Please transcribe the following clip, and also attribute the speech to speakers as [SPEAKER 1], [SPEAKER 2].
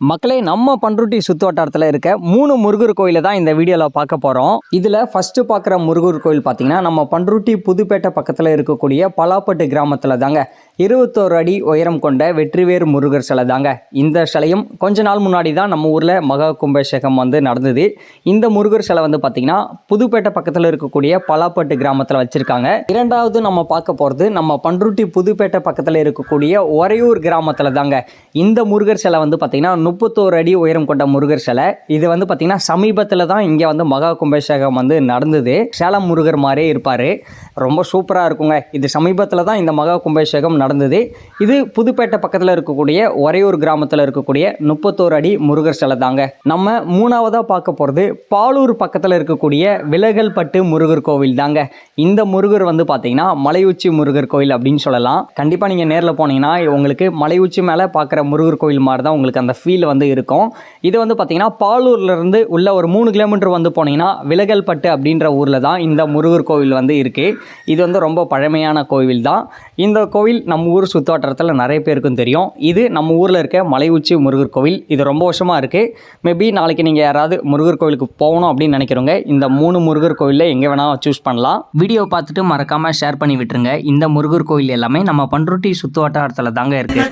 [SPEAKER 1] மக்களே நம்ம பண்ருட்டி சுத்து வட்டாரத்தில் இருக்க மூணு முருகர் கோயிலை தான் இந்த வீடியோவில் பார்க்க போகிறோம் இதில் ஃபஸ்ட்டு பார்க்குற முருகர் கோயில் பார்த்தீங்கன்னா நம்ம பண்ருட்டி புதுப்பேட்டை பக்கத்தில் இருக்கக்கூடிய பலாப்பட்டு கிராமத்தில் தாங்க. இருபத்தோரு அடி உயரம் கொண்ட வெற்றிவேர் முருகர் சிலை தாங்க. இந்த சிலையும் கொஞ்ச நாள் முன்னாடி தான் நம்ம ஊரில் மகா கும்பாபிஷேகம் வந்து நடந்தது. இந்த முருகர் சிலை வந்து பார்த்திங்கன்னா புதுப்பேட்டை பக்கத்தில் இருக்கக்கூடிய பலாப்பட்டு கிராமத்தில் வச்சுருக்காங்க. இரண்டாவது நம்ம பார்க்க போகிறது நம்ம பண்ருட்டி புதுப்பேட்டை பக்கத்தில் இருக்கக்கூடிய ஒரையூர் கிராமத்தில் தாங்க. இந்த முருகர் சிலை வந்து பார்த்திங்கன்னா முப்பத்தோரு அடி உயரம் கொண்ட முருகர் சிலை. இது வந்து பார்த்திங்கன்னா சமீபத்தில் தான் இங்கே வந்து மகா கும்பாபிஷேகம் வந்து நடந்தது. சேலம் முருகர் மாதிரியே இருப்பார். ரொம்ப சூப்பராக இருக்குங்க. இது சமீபத்தில் தான் இந்த மகா கும்பாபிஷேகம் நடந்தது. இது புதுப்பேட்டை பக்கத்தில் இருக்கக்கூடிய ஒரையூர் கிராமத்தில் இருக்கக்கூடிய முப்பத்தோரு அடி முருகர் சிலை தாங்க. நம்ம மூணாவதாக பார்க்க போகிறது பாலூர் பக்கத்தில் இருக்கக்கூடிய விலகல்பட்டு முருகர் கோவில் தாங்க. இந்த முருகர் வந்து பார்த்தீங்கன்னா மலையுச்சி முருகர் கோயில் அப்படின்னு சொல்லலாம். கண்டிப்பாக நீங்கள் நேரில் போனீங்கன்னா உங்களுக்கு மலையுச்சி மேலே பார்க்குற முருகர் கோயில் மாதிரி தான் உங்களுக்கு அந்த ஃபீல் வந்து இருக்கும். இது வந்து பார்த்தீங்கன்னா பாலூர்லேருந்து உள்ள ஒரு மூணு கிலோமீட்டர் வந்து போனீங்கன்னா விலகல்பட்டு அப்படின்ற ஊரில் தான் இந்த முருகர் கோவில் வந்து இருக்குது இது வந்து ரொம்ப பழமையான கோவில் தான். இந்த கோவில் நம்ம ஊர் சுற்றுவட்டாரத்தில் நிறைய பேருக்கும் தெரியும். இது நம்ம ஊரில் இருக்க மலை உச்சி முருகர் கோவில். இது ரொம்ப வருஷமாக இருக்குது மேபி நாளைக்கு நீங்கள் யாராவது முருகர் கோவிலுக்கு போகணும் அப்படின்னு நினைக்கிறவங்க இந்த மூணு முருகர் கோவிலில் எங்கே வேணால் சூஸ் பண்ணலாம். வீடியோ பார்த்துட்டு மறக்காமல் ஷேர் பண்ணி விட்டுருங்க. இந்த முருகர் கோவில் எல்லாமே நம்ம பண்ருட்டி சுற்றுவட்டாரத்தில் தாங்க இருக்குது